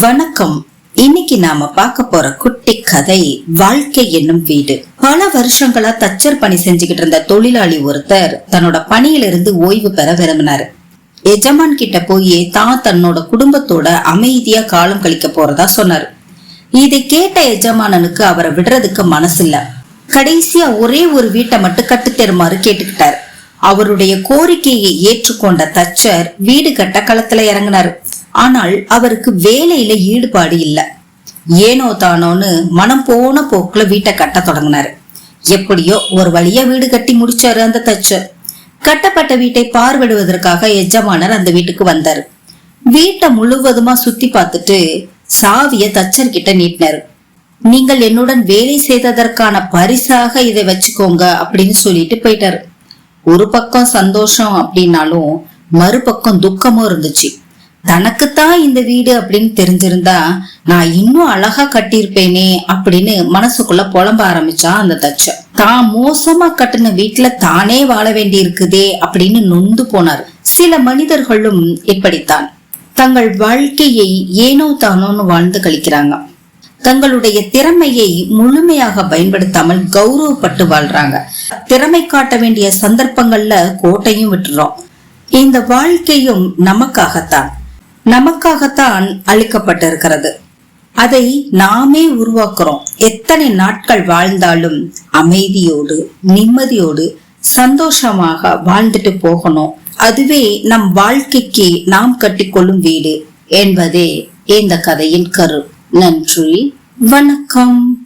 வணக்கம். இன்னைக்கு நாம பார்க்க போற குட்டி கதை வாழ்க்கை என்னும் வீடு. பல வருஷங்களா தச்சர் பணி செஞ்சுக்கிட்டு இருந்த தொழிலாளி ஒருத்தர் தன்னோட பணியிலிருந்து ஓய்வு பெற விரும்பினாரு. எஜமான் கிட்ட போய் தான் தன்னோட குடும்பத்தோட அமைதியா காலம் கழிக்க போறதா சொன்னாரு. இதை கேட்ட எஜமானனுக்கு அவரை விடுறதுக்கு மனசில்ல. கடைசியா ஒரே ஒரு வீட்டை மட்டும் கட்டுத்தருமாறு கேட்டுக்கிட்டாரு. அவருடைய கோரிக்கையை ஏற்றுக்கொண்ட தச்சர் வீடு கட்ட களத்துல இறங்கினாரு. ஆனால் அவருக்கு வேலையில ஈடுபாடு இல்லை. ஏனோ தானோன்னு மனம் போன போக்குல வீட்டை கட்ட தொடங்கினாரு. எப்படியோ ஒரு வழியா வீடு கட்டி முடிச்சாரு அந்த தச்சர் கட்டப்பட்ட வீட்டை பார்வையிடுவதற்காக எஜமானர் அந்த வீட்டுக்கு வந்தாரு. வீட்டை முழுவதுமா சுத்தி பார்த்துட்டு சாவிய தச்சர் கிட்ட நீட்டினாரு. நீங்கள் என்னுடன் வேலை செய்ததற்கான பரிசாக இதை வச்சுக்கோங்க அப்படின்னு சொல்லிட்டு போயிட்டாரு. ஒரு பக்கம் சந்தோஷம் அப்படின்னாலும் மறுபக்கம் துக்கமும் இருந்துச்சு. தனக்குத்தான் இந்த வீடு அப்படின்னு தெரிஞ்சிருந்தா நான் இன்னும் அழகா கட்டியிருப்பேனே அப்படின்னு மனசுக்குள்ள புலம்ப ஆரம்பிச்சா அந்த தச்சன் தான் மோசமா கட்டின வீட்டுல தானே வாழ வேண்டி இருக்குதே அப்படின்னு நொந்து போனார். சில மனிதர்களும் இப்படித்தான். தங்கள் வாழ்க்கையை ஏனோ தானோன்னு வாழ்ந்து கழிக்கிறாங்க. தங்களுடைய திறமையை முழுமையாக பயன்படுத்தாமல் கௌரவப்பட்டு வாழ்றாங்க. திறமை காட்ட வேண்டிய சந்தர்ப்பங்கள்ல கோட்டையும் விட்டுறோம். இந்த வாழ்க்கையும் நமக்காகத்தான். நமக்காகத்தான் அளிக்கப்பட்டிருக்கிறது அதை நாமே உருவாக்குறோம். எத்தனை நாட்கள் வாழ்ந்தாலும் அமைதியோடு நிம்மதியோடு சந்தோஷமாக வாழ்ந்துட்டு போகணும். அதுவே நம் வாழ்க்கைக்கு நாம் கட்டிக்கொள்ளும் வீடு என்பதே இந்த கதையின் கரு. நன்றி. வணக்கம்.